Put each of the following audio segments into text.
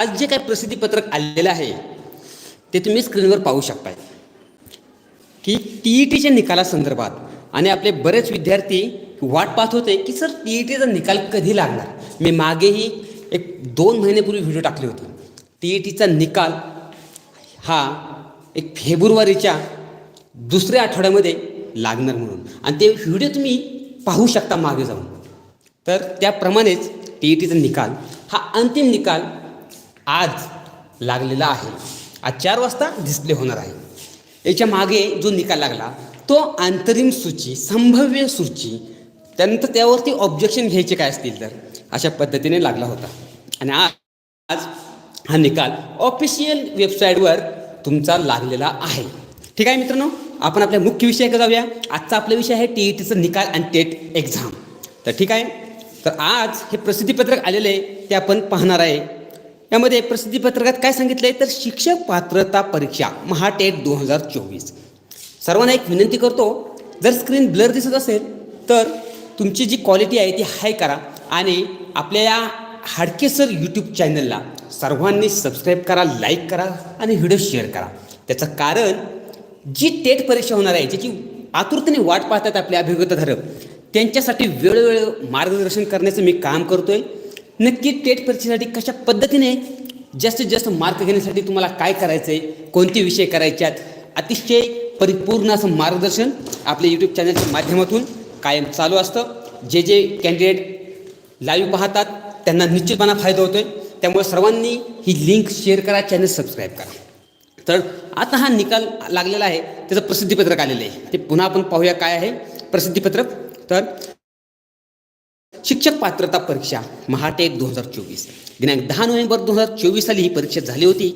आज जे काही प्रसिद्धीपत्रक आलेलं आहे ते तुम्ही स्क्रीनवर पाहू शकताय. की टी ई टीच्या निकालासंदर्भात आणि आपले बरेच विद्यार्थी वाट पाहत होते की सर टी ई टीचा निकाल कधी लागणार? मी मागेही एक दोन महिन्यापूर्वी व्हिडिओ टाकले होते. टी ई टीचा निकाल हा एक फेब्रुवारीच्या दुसऱ्या आठवड्यामध्ये लागणार म्हणून. आणि ते व्हिडिओ तुम्ही पाहू शकता मागे जाऊन. तर त्याप्रमाणेच टी ई टीचा निकाल हा अंतिम निकाल आज लागलेला आहे. आज चार वाजता डिस्प्ले होणार आहे. याच्या मागे जो निकाल लागला तो अंतरिम सूची संभाव्य सूची त्यानंतर त्यावरती ऑब्जेक्शन घ्यायचे काय असतील तर अशा पद्धतीने लागला होता. आणि आज आज हा निकाल ऑफिशियल वेबसाईटवर तुमचा लागलेला आहे. ठीक आहे मित्रांनो? आपण आपल्या मुख्य विषयाकडे जाऊया. आजचा आपला विषय आहे टी ई टीचा निकाल आणि टेट एक्झाम तर ठीक आहे? तर आज हे प्रसिद्धीपत्रक आलेले आहे ते आपण पाहणार आहे. यामध्ये प्रसिद्धीपत्रकात काय सांगितलं आहे तर शिक्षक पात्रता परीक्षा महाटेट दोन हजार चोवीस. सर्वांना एक विनंती करतो जर स्क्रीन ब्लर दिसत असेल तर तुमची जी क्वालिटी आहे ती हाय करा आणि आपल्या या हाडकेसर यूट्यूब चॅनलला सर्वांनी सबस्क्राईब करा लाईक करा आणि व्हिडिओ शेअर करा. त्याचं कारण जी टेट परीक्षा होणार आहे ज्याची आतुरतेने वाट पाहतात आपले अभिगतधारक त्यांच्यासाठी वेळोवेळ मार्गदर्शन करण्याचं मी काम करतो आहे नक्की टेट परीक्षेसाठी कशा पद्धतीने जास्तीत जास्त मार्क घेण्यासाठी तुम्हाला काय करायचं आहे कोणते विषय करायचे आहेत अतिशय परिपूर्ण असं मार्गदर्शन आपल्या यूट्यूब चॅनलच्या माध्यमातून कायम चालू असतं. जे जे कॅन्डिडेट लाईव्ह पाहतात त्यांना निश्चितपणा फायदा होतो आहे त्यामुळे सर्वांनी ही लिंक शेअर करा चॅनल सबस्क्राईब करा. तर आता हा निकाल लागलेला आहे त्याचं प्रसिद्धीपत्रक आलेलं आहे. ते पुन्हा आपण पाहूया काय आहे. प्रसिद्धीपत्रक. तर शिक्षक पात्रता परीक्षा महाटेक दोन हजार चोवीस. दिनांक दहा नोव्हेंबर दोन हजार चोवीस साली ही परीक्षा झाली होती.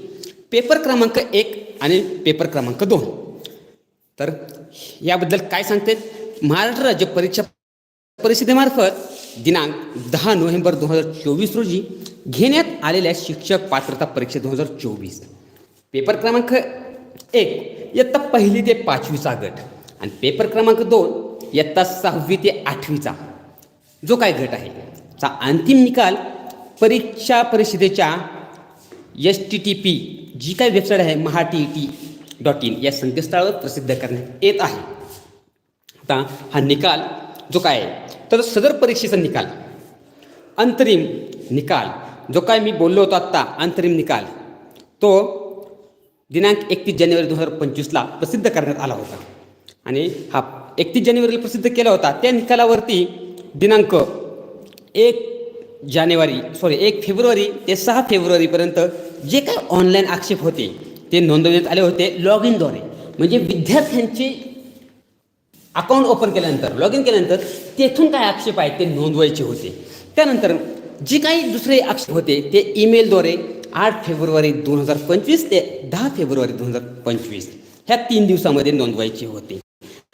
पेपर क्रमांक एक आणि पेपर क्रमांक दोन. तर याबद्दल काय सांगते? महाराष्ट्र राज्य परीक्षा परिषदेमार्फत दिनांक दहा नोव्हेंबर दोन हजार चोवीस रोजी घेण्यात आलेल्या शिक्षक पात्रता परीक्षा दोन हजार चोवीस. पेपर क्रमांक एक इयत्ता पहिली ते पाचवीचा गट आणि पेपर क्रमांक दोन इयत्ता सहावी ते आठवीचा. जो काय गट आहे. चा अंतिम निकाल परीक्षा परिषदेच्या S T T P G काय वेबसाईट आहे Maha T T dot in या संकेतस्थळावर प्रसिद्ध करण्यात येत आहे. आता हा निकाल जो काय आहे तर सदर परीक्षेचा निकाल. अंतरिम निकाल जो काय मी बोललो होतो आत्ता अंतरिम निकाल तो दिनांक एकतीस जानेवारी दोन हजार पंचवीसला प्रसिद्ध करण्यात आला होता. आणि हा एकतीस जानेवारीला प्रसिद्ध केला होता त्या निकालावरती दिनांक एक जानेवारी सॉरी एक फेब्रुवारी ते सहा फेब्रुवारीपर्यंत जे काय ऑनलाईन आक्षेप होते ते नोंदवण्यात आले होते लॉग इनद्वारे म्हणजे विद्यार्थ्यांचे अकाउंट ओपन केल्यानंतर लॉग इन केल्यानंतर तेथून काय आक्षेप आहेत ते नोंदवायचे होते. त्यानंतर जे काही दुसरे आक्षेप होते ते ईमेलद्वारे आठ फेब्रुवारी दोन हजार पंचवीस ते दहा फेब्रुवारी दोन हजार पंचवीस ह्या तीन दिवसामध्ये नोंदवायचे होते.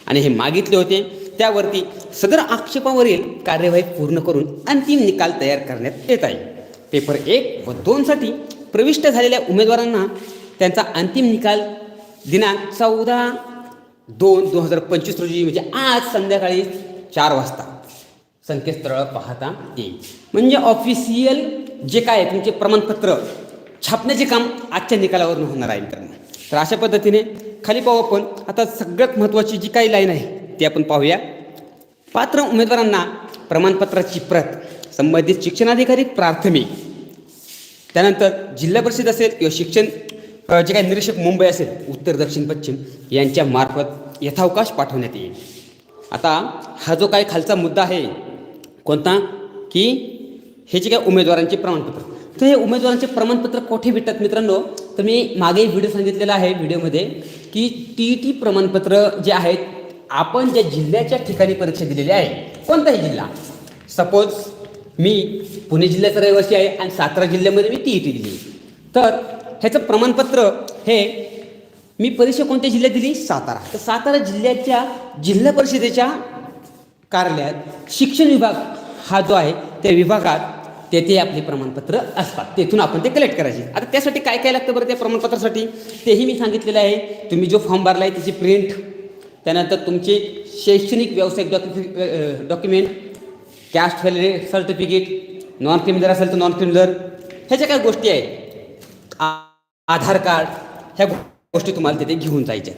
आणि हे मागितले होते त्यावरती सदर आक्षेपावरील कार्यवाही पूर्ण करून अंतिम निकाल तयार करण्यात येत आहे. पेपर एक व दोनसाठी प्रविष्ट झालेल्या उमेदवारांना त्यांचा अंतिम निकाल दिनांक चौदा दोन दोन हजार पंचवीस रोजी म्हणजे आज संध्याकाळी चार वाजता. संकेतस्थळ पाहता येईल. म्हणजे ऑफिशियल जे काय तुमचे प्रमाणपत्र छापण्याचे काम आजच्या निकालावरून होणार आहे मित्रांनो. तर अशा पद्धतीने खाली पाहू आपण. आता सगळ्यात महत्त्वाची जी काही लाईन आहे ते आपण पाहूया. पात्र उमेदवारांना प्रमाणपत्राची प्रत संबंधित शिक्षणाधिकारी प्राथमिक. त्यानंतर जिल्हा परिषद असेल किंवा शिक्षण जे काही निरीक्षक मुंबई असेल उत्तर दक्षिण पश्चिम यांच्या मार्फत यथावकाश पाठवण्यात येईल. आता हा जो काही खालचा मुद्दा आहे कोणता? की हे जे काही उमेदवारांचे प्रमाणपत्र. तर हे उमेदवारांचे प्रमाणपत्र कोठे भेटतात मित्रांनो? तर मी मागे व्हिडिओ सांगितलेला आहे व्हिडिओमध्ये की टी ई टी प्रमाणपत्र जे आहेत आपण ज्या जिल्ह्याच्या ठिकाणी परीक्षा दिलेली आहे कोणताही जिल्हा? सपोज मी पुणे जिल्ह्याचा रहिवासी आहे आणि सातारा जिल्ह्यामध्ये मी ती ई टी दिली. तर ह्याचं प्रमाणपत्र हे मी परीक्षा कोणत्या जिल्ह्यात दिली? सातारा. तर सातारा जिल्ह्याच्या जिल्हा परिषदेच्या कार्यालयात शिक्षण विभाग हा जो आहे त्या विभागात तेथे आपले प्रमाणपत्र असतात. तेथून आपण ते कलेक्ट करायचे. आता त्यासाठी काय काय लागतं बरं त्या प्रमाणपत्रासाठी? तेही मी सांगितलेलं आहे. तुम्ही जो फॉर्म भरला आहे त्याची प्रिंट त्यानंतर तुमचे शैक्षणिक व्यावसायिक डॉक्यु डॉक्युमेंट कॅस्ट फॅलरी सर्टिफिकेट नॉन क्रिमिनल असेल तर नॉन क्रिमिनल ह्याच्या काय गोष्टी आहेत आ- आधार कार्ड ह्या गोष्टी तुम्हाला तिथे घेऊन जायच्या.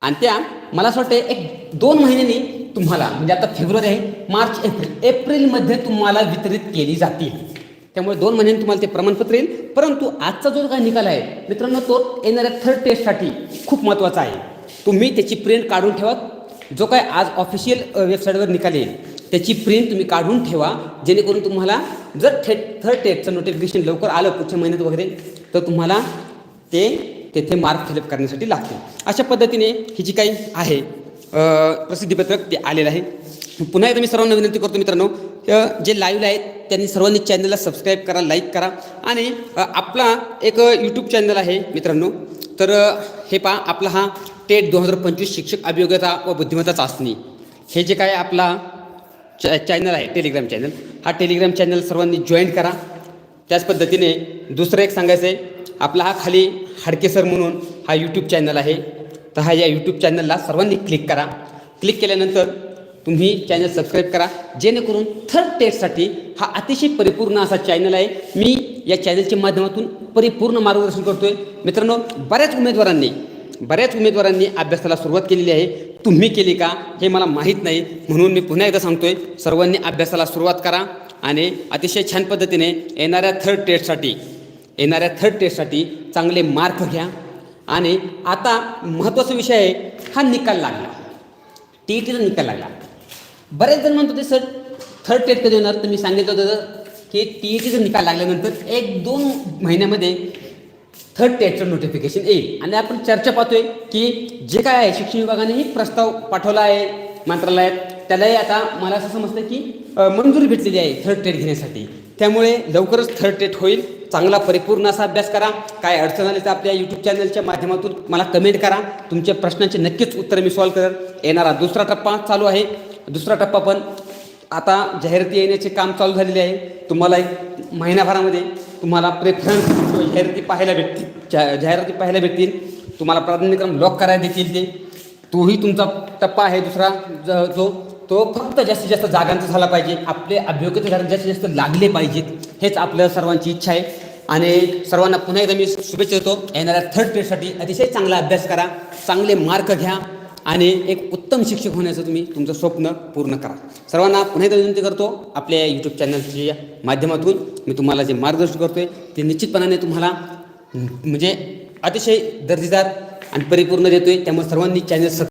आणि त्या मला असं वाटतं एक दोन महिन्यांनी तुम्हाला म्हणजे आता फेब्रुवारी आहे मार्च एप्रिल एप्रिलमध्ये तुम्हाला वितरित केली जातील. त्यामुळे दोन महिन्यांनी तुम्हाला ते प्रमाणपत्र येईल. परंतु आजचा जो काय निकाल आहे मित्रांनो तो येणाऱ्या थर्ड टेस्टसाठी खूप महत्त्वाचा आहे. तुम्ही त्याची प्रिंट काढून ठेवा. जो काय आज ऑफिशियल वेबसाईटवर निकाल येईल त्याची प्रिंट तुम्ही काढून ठेवा. जेणेकरून तुम्हाला जर थेट थर्ड टेपचं नोटिफिकेशन लवकर आलं पुढच्या महिन्यात वगैरे तर तुम्हाला ते तेथे मार्क फिलअप करण्यासाठी लागते अशा पद्धतीने ही जी काही आहे प्रसिद्धीपत्रक ते आलेलं आहे. पुन्हा एकदा मी सर्वांना विनंती करतो मित्रांनो जे लाईव्ह आहेत त्यांनी सर्वांनी चॅनलला सबस्क्राईब करा लाईक करा. आणि आपला एक यूट्यूब चॅनल आहे मित्रांनो. तर हे पहा आपला हा टेट दोन हजार पंचवीस शिक्षक अभियोग्यता व बुद्धिमत्ता चाचणी. हे जे काय आपला चॅ चॅनल आहे टेलिग्राम चॅनल हा टेलिग्राम चॅनल सर्वांनी जॉईन करा. त्याच पद्धतीने दुसरं एक सांगायचं आहे आपला हा खाली हाडके सर म्हणून हा यूट्यूब चॅनल आहे. तर हा या यूट्यूब चॅनलला सर्वांनी क्लिक करा. क्लिक केल्यानंतर तुम्ही चॅनल सबस्क्राईब करा. जेणेकरून थर्ड टेस्टसाठी हा अतिशय परिपूर्ण असा चॅनल आहे. मी या चॅनलच्या माध्यमातून परिपूर्ण मार्गदर्शन करतोय. मित्रांनो बऱ्याच उमेदवारांनी बऱ्याच उमेदवारांनी अभ्यासाला सुरुवात केलेली आहे. तुम्ही केली का? हे मला माहीत नाही. म्हणून मी पुन्हा एकदा सांगतोय सर्वांनी अभ्यासाला सुरुवात करा आणि अतिशय छान पद्धतीने येणाऱ्या थर्ड टेस्टसाठी येणाऱ्या थर्ड टेस्टसाठी चांगले मार्क घ्या. आणि आता महत्त्वाचा विषय आहे हा निकाल लागला. टी ई टीचा निकाल लागला. बरेच जण म्हणत होते सर थर्ड टेस्ट कधी येणार तर मी सांगितलं होतं की टी ई टीचा निकाल लागल्यानंतर एक दोन महिन्यामध्ये थर्ड टेस्टचं नोटिफिकेशन येईल. आणि आपण चर्चा पाहतोय की जे काय आहे शिक्षण विभागानेही प्रस्ताव पाठवला आहे मंत्रालयात. त्यालाही आता मला असं समजतं की मंजुरी भेटलेली आहे थर्ड टेट घेण्यासाठी. त्यामुळे लवकरच थर्ड टेट होईल. चांगला परिपूर्ण असा अभ्यास करा. काय अडचण आली तर आपल्या यूट्यूब चॅनलच्या माध्यमातून मला कमेंट करा. तुमच्या प्रश्नांचे नक्कीच उत्तर मी सॉल्व करेन येणारा दुसरा टप्पा चालू आहे. दुसरा टप्पा पण आता जाहिराती येण्याचे काम चालू झालेले आहे. तुम्हाला एक महिन्याभरामध्ये तुम्हाला प्रेफरन्स जाहिराती पाहायला भेटतील जा जाहिराती पाहायला भेटतील तुम्हाला प्राधान्यक्रम लॉक करायला देतील ते. तोही तुमचा टप्पा आहे दुसरा जो तो फक्त जास्तीत जास्त जागांचा झाला पाहिजे. आपले अभियोग्यते जरा जास्तीत जास्त लागले पाहिजेत. हेच आपल्या सर्वांची इच्छा आहे. आणि सर्वांना पुन्हा एकदा मी शुभेच्छा देतो. येणाऱ्या थर्ड टेस्टसाठी अतिशय चांगला अभ्यास करा. चांगले मार्क घ्या. आणि एक उत्तम शिक्षक होण्याचं तुम्ही तुमचं स्वप्न पूर्ण करा. सर्वांना पुन्हा एकदा विनंती करतो आपल्या यूट्यूब चॅनलच्या माध्यमातून मी तुम्हाला जे मार्गदर्शन करतोय ते निश्चितपणाने तुम्हाला म्हणजे अतिशय दर्जेदार आणि परिपूर्ण देतोय. त्यामुळे सर्वांनी चॅनल